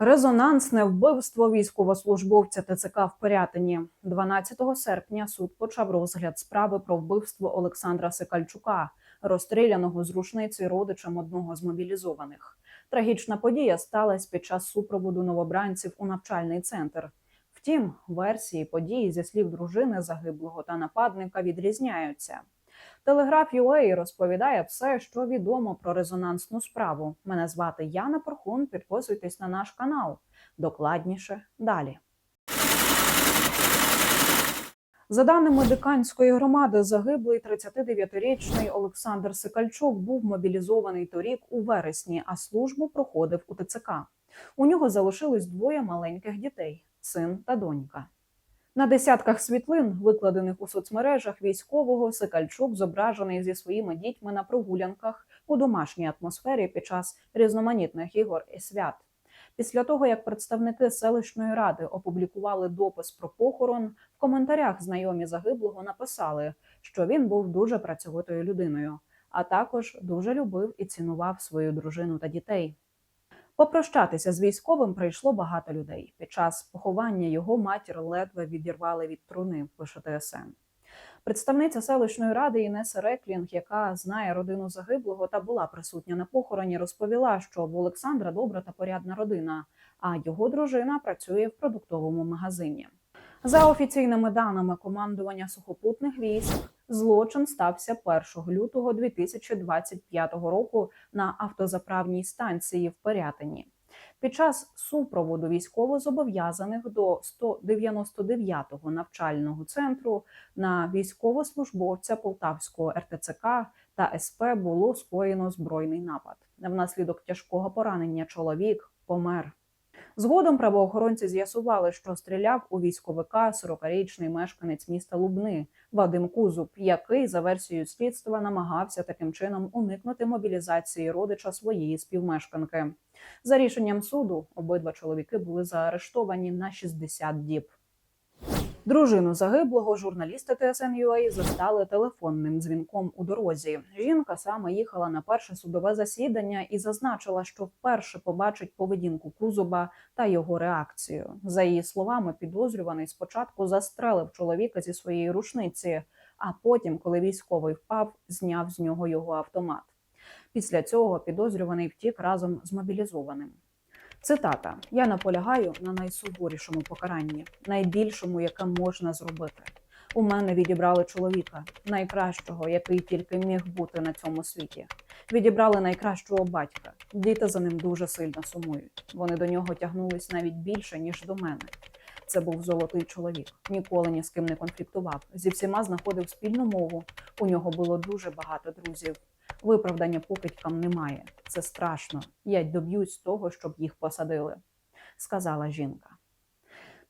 Резонансне вбивство військовослужбовця ТЦК в Пирятині. 12 серпня суд почав розгляд справи про вбивство Олександра Сикальчука, розстріляного з рушниці родичем одного з мобілізованих. Трагічна подія сталася під час супроводу новобранців у навчальний центр. Втім, версії події зі слів дружини загиблого та нападника відрізняються. Телеграф UA розповідає все, що відомо про резонансну справу. Мене звати Яна Порхун. Підписуйтесь на наш канал. Докладніше далі. За даними диканської громади, загиблий 39-річний Олександр Сикальчук був мобілізований торік у вересні, а службу проходив у ТЦК. У нього залишилось двоє маленьких дітей син та донька. На десятках світлин, викладених у соцмережах військового, Сикальчук зображений зі своїми дітьми на прогулянках у домашній атмосфері під час різноманітних ігор і свят. Після того, як представники селищної ради опублікували допис про похорон, в коментарях знайомі загиблого написали, що він був дуже працьовитою людиною, а також дуже любив і цінував свою дружину та дітей. Попрощатися з військовим прийшло багато людей. Під час поховання його матір ледве відірвали від труни, пише ТСН. Представниця селищної ради Інеса Реклінг, яка знає родину загиблого та була присутня на похороні, розповіла, що в Олександра добра та порядна родина, а його дружина працює в продуктовому магазині. За офіційними даними командування сухопутних військ, злочин стався 1 лютого 2025 року на автозаправній станції в Пирятині. Під час супроводу військовозобов'язаних до 199-го навчального центру на військовослужбовця Полтавського РТЦК та СП було скоєно збройний напад. Внаслідок тяжкого поранення чоловік помер. Згодом правоохоронці з'ясували, що стріляв у військовика 40-річний мешканець міста Лубни Вадим Кузуб, який за версією слідства намагався таким чином уникнути мобілізації родича своєї співмешканки. За рішенням суду обидва чоловіки були заарештовані на 60 діб. Дружину загиблого журналісти ТСН.UA застали телефонним дзвінком у дорозі. Жінка саме їхала на перше судове засідання і зазначила, що вперше побачить поведінку Кузуба та його реакцію. За її словами, підозрюваний спочатку застрелив чоловіка зі своєї рушниці, а потім, коли військовий впав, зняв з нього його автомат. Після цього підозрюваний втік разом з мобілізованим. Цитата: Я наполягаю на найсуворішому покаранні, найбільшому, яке можна зробити. У мене відібрали чоловіка, найкращого, який тільки міг бути на цьому світі. Відібрали найкращого батька. Діти за ним дуже сильно сумують. Вони до нього тягнулись навіть більше ніж до мене. Це був золотий чоловік. Ніколи ні з ким не конфліктував. Зі всіма знаходив спільну мову. У нього було дуже багато друзів. Виправдання покидькам немає. Це страшно. Я доб'юсь того, щоб їх посадили, сказала жінка.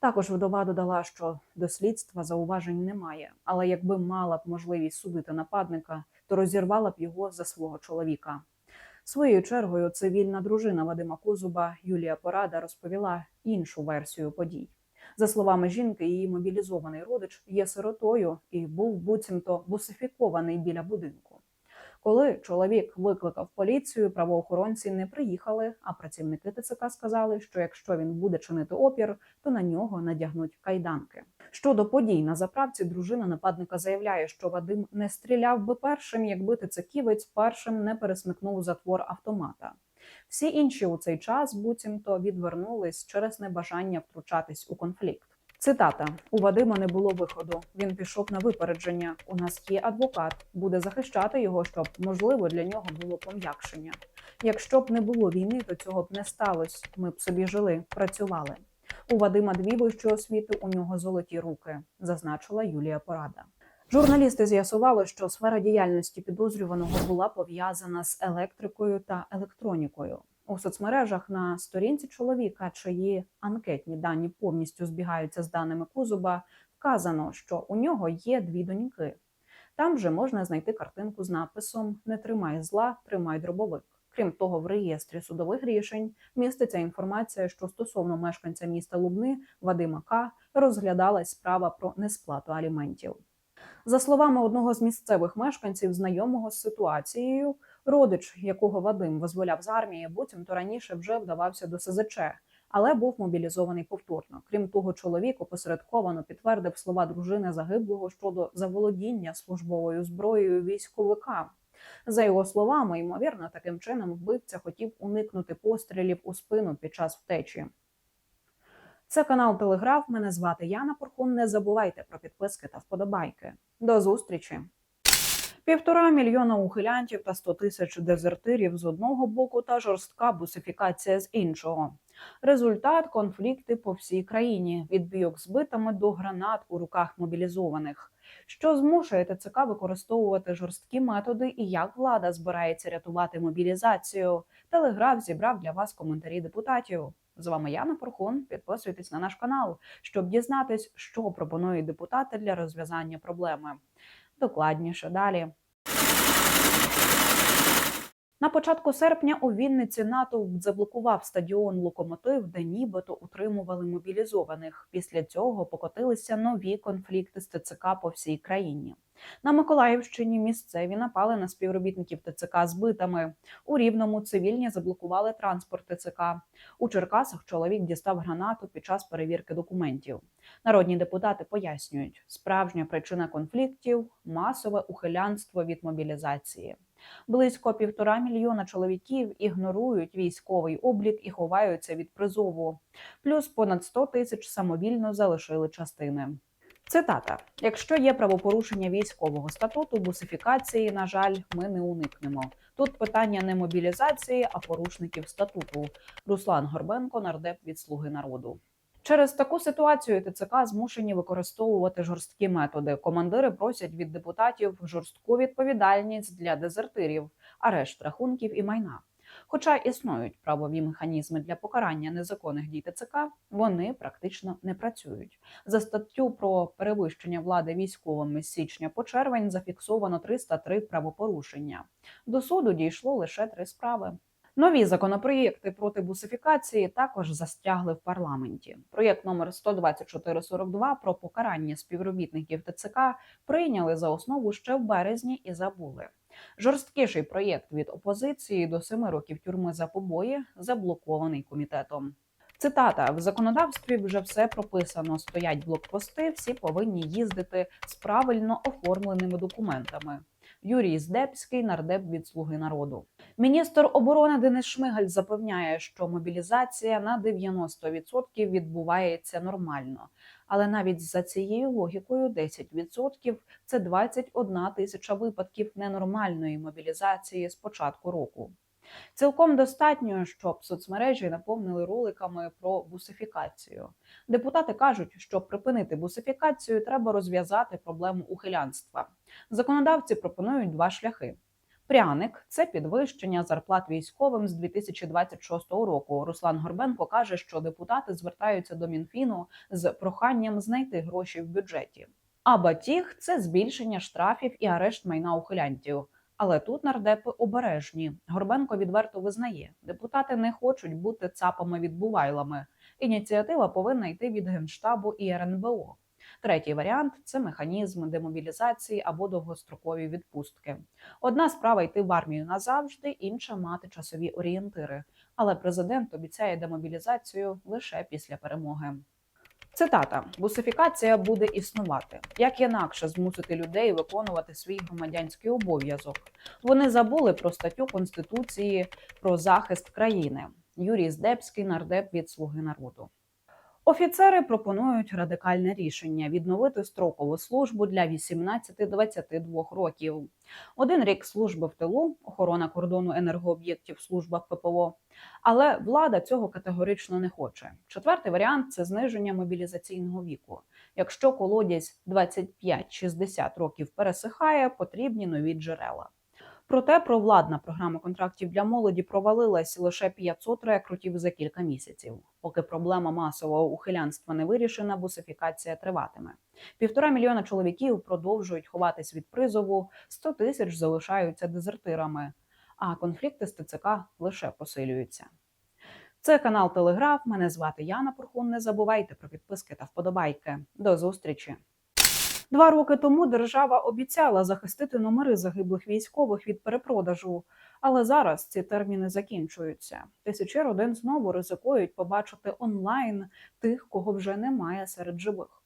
Також вдова додала, що до слідства зауважень немає, але якби мала б можливість судити нападника, то розірвала б його за свого чоловіка. Своєю чергою цивільна дружина Вадима Козуба Юлія Порада розповіла іншу версію подій. За словами жінки, її мобілізований родич є сиротою і був буцімто бусифікований біля будинку. Коли чоловік викликав поліцію, правоохоронці не приїхали. А працівники ТЦК сказали, що якщо він буде чинити опір, то на нього надягнуть кайданки. Щодо подій на заправці, дружина нападника заявляє, що Вадим не стріляв би першим, якби ТЦКівець першим не пересмикнув затвор автомата. Всі інші у цей час буцімто відвернулись через небажання втручатись у конфлікт. Цитата: у Вадима не було виходу. Він пішов на випередження. У нас є адвокат, буде захищати його, щоб можливо для нього було пом'якшення. Якщо б не було війни, то цього б не сталося. Ми б собі жили, працювали. У Вадима дві вищі освіти, у нього золоті руки, зазначила Юлія Порада. Журналісти з'ясували, що сфера діяльності підозрюваного була пов'язана з електрикою та електронікою. У соцмережах на сторінці чоловіка, чиї анкетні дані повністю збігаються з даними Кузуба, вказано, що у нього є дві доньки. Там же можна знайти картинку з написом Не тримай зла, тримай дробовик. Крім того, в реєстрі судових рішень міститься інформація, що стосовно мешканця міста Лубни Вадима К розглядалась справа про несплату аліментів. За словами одного з місцевих мешканців, знайомого з ситуацією, родич, якого Вадим визволяв з армії, буцімто раніше вже вдавався до СЗЧ, але був мобілізований повторно. Крім того, чоловік опосередковано підтвердив слова дружини загиблого щодо заволодіння службовою зброєю військовика. За його словами, ймовірно, таким чином вбивця хотів уникнути пострілів у спину під час втечі. Це канал Телеграф. Мене звати Яна Порхун. Не забувайте про підписки та вподобайки. До зустрічі! Півтора мільйона ухилянтів та 100 тисяч дезертирів з одного боку та жорстка бусифікація з іншого. Результат конфлікти по всій країні від бійок з битами до гранат у руках мобілізованих. Що змушує ТЦК використовувати жорсткі методи і як влада збирається рятувати мобілізацію? Телеграф зібрав для вас коментарі депутатів. З вами Яна Порхун. Підписуйтесь на наш канал, щоб дізнатись, що пропонують депутати для розв'язання проблеми. Докладніше далі. На початку серпня у Вінниці НАТО заблокував стадіон Локомотив, де нібито утримували мобілізованих. Після цього покотилися нові конфлікти з ТЦК по всій країні. На Миколаївщині місцеві напали на співробітників ТЦК з битами. У Рівному цивільні заблокували транспорт ТЦК. У Черкасах чоловік дістав гранату під час перевірки документів. Народні депутати пояснюють, справжня причина конфліктів масове ухилянство від мобілізації. Близько півтора мільйона чоловіків ігнорують військовий облік і ховаються від призову. Плюс понад 100 тисяч самовільно залишили частини. Цитата: якщо є правопорушення військового статуту, бусифікації, на жаль, ми не уникнемо. Тут питання не мобілізації, а порушників статуту. Руслан Горбенко, нардеп від Слуги народу. Через таку ситуацію ТЦК змушені використовувати жорсткі методи. Командири просять від депутатів жорстку відповідальність для дезертирів, арешт рахунків і майна. Хоча існують правові механізми для покарання незаконних дій ТЦК, вони практично не працюють. За статтю про перевищення влади військовими з січня по червень зафіксовано 303 правопорушення. До суду дійшло лише три справи. Нові законопроєкти проти бусифікації також застрягли в парламенті. Проєкт номер 12442 про покарання співробітників ТЦК прийняли за основу ще в березні і забули. Жорсткіший проєкт від опозиції до семи років тюрми за побої заблокований комітетом. Цитата: в законодавстві вже все прописано. Стоять блокпости, всі повинні їздити з правильно оформленими документами. Юрій Здебський, нардеп від Слуги народу. Міністр оборони Денис Шмигаль запевняє, що мобілізація на 90% відбувається нормально. Але навіть за цією логікою 10% – це 21 тисяча випадків ненормальної мобілізації з початку року. Цілком достатньо, щоб соцмережі наповнили роликами про бусифікацію. Депутати кажуть, щоб припинити бусифікацію, треба розв'язати проблему ухилянства. Законодавці пропонують два шляхи. Пряник це підвищення зарплат військовим з 2026 року. Руслан Горбенко каже, що депутати звертаються до Мінфіну з проханням знайти гроші в бюджеті. А батіг це збільшення штрафів і арешт майна ухилянтів. Але тут нардепи обережні. Горбенко відверто визнає, депутати не хочуть бути цапами відбувайлами. Ініціатива повинна йти від генштабу і РНБО. Третій варіант це механізм демобілізації або довгострокові відпустки. Одна справа йти в армію назавжди, інша мати часові орієнтири. Але президент обіцяє демобілізацію лише після перемоги. Цитата: бусифікація буде існувати як інакше змусити людей виконувати свій громадянський обов'язок. Вони забули про статтю конституції про захист країни. Юрій Здебський, нардеп від Слуги народу. Офіцери пропонують радикальне рішення відновити строкову службу для 18-22 років. Один рік служби в тилу, охорона кордону енергооб'єктів в службах ППО. Але влада цього категорично не хоче. Четвертий варіант це зниження мобілізаційного віку. Якщо колодязь 25-60 років пересихає, потрібні нові джерела. Проте провладна програма контрактів для молоді провалилась лише 500 рекрутів за кілька місяців. Поки проблема масового ухилянства не вирішена, бусифікація триватиме. Півтора мільйона чоловіків продовжують ховатись від призову, 100 тисяч залишаються дезертирами, а конфлікти з ТЦК лише посилюються. Це канал Телеграф. Мене звати Яна Порхун. Не забувайте про підписки та вподобайки. До зустрічі. Два роки тому держава обіцяла захистити номери загиблих військових від перепродажу. Але зараз ці терміни закінчуються. Тисячі родин знову ризикують побачити онлайн тих, кого вже немає серед живих.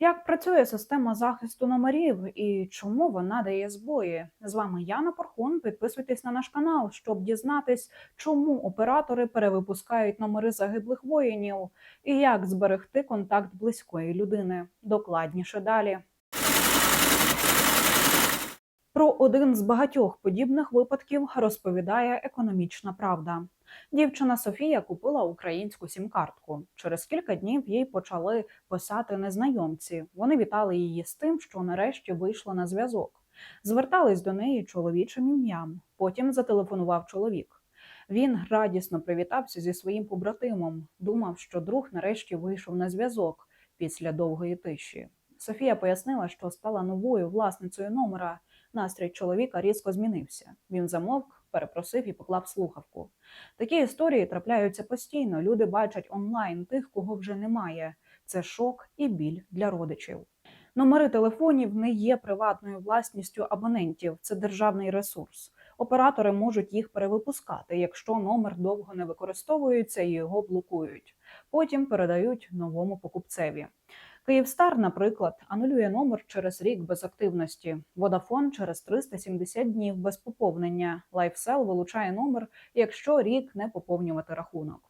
Як працює система захисту номерів і чому вона дає збої? З вами Яна Порхун. Підписуйтесь на наш канал, щоб дізнатись, чому оператори перевипускають номери загиблих воїнів і як зберегти контакт близької людини. Докладніше далі. Про один з багатьох подібних випадків розповідає економічна правда. Дівчина Софія купила українську сім-картку. Через кілька днів їй почали писати незнайомці. Вони вітали її з тим, що нарешті вийшла на зв'язок. Звертались до неї чоловічим ім'ям. Потім зателефонував чоловік. Він радісно привітався зі своїм побратимом. Думав, що друг нарешті вийшов на зв'язок після довгої тиші. Софія пояснила, що стала новою власницею номера. Настрій чоловіка різко змінився. Він замовк, перепросив і поклав слухавку. Такі історії трапляються постійно. Люди бачать онлайн тих, кого вже немає. Це шок і біль для родичів. Номери телефонів не є приватною власністю абонентів, це державний ресурс. Оператори можуть їх перевипускати, якщо номер довго не використовується і його блокують. Потім передають новому покупцеві. Київстар, наприклад, анулює номер через рік без активності. Водафон через 370 днів без поповнення. Лайфсел вилучає номер, якщо рік не поповнювати рахунок.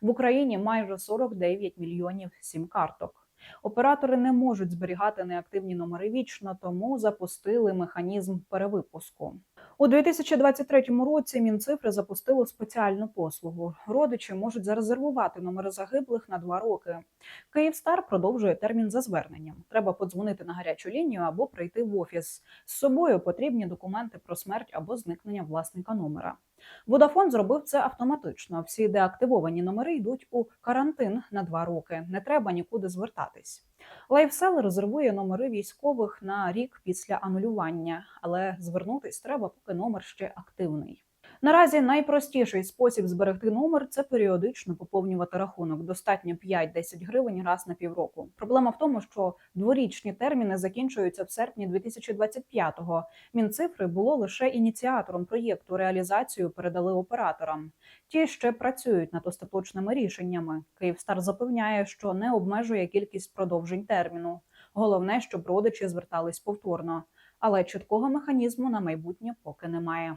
В Україні майже 49 мільйонів сім-карток. Оператори не можуть зберігати неактивні номери вічно, тому запустили механізм перевипуску. У 2023 році Мінцифри запустило спеціальну послугу. Родичі можуть зарезервувати номери загиблих на два роки. Київстар продовжує термін за зверненням. Треба подзвонити на гарячу лінію або прийти в офіс. З собою потрібні документи про смерть або зникнення власника номера. Водафон зробив це автоматично. Всі деактивовані номери йдуть у карантин на два роки. Не треба нікуди звертатись. Лайфсел резервує номери військових на рік після анулювання, але звернутись треба, поки номер ще активний. Наразі найпростіший спосіб зберегти номер це періодично поповнювати рахунок. Достатньо 5-10 гривень раз на півроку. Проблема в тому, що дворічні терміни закінчуються в серпні 2025-го. Мінцифри було лише ініціатором проєкту. Реалізацію передали операторам. Ті ще працюють над остаточними рішеннями. Київстар запевняє, що не обмежує кількість продовжень терміну. Головне, щоб родичі звертались повторно, але чіткого механізму на майбутнє поки немає.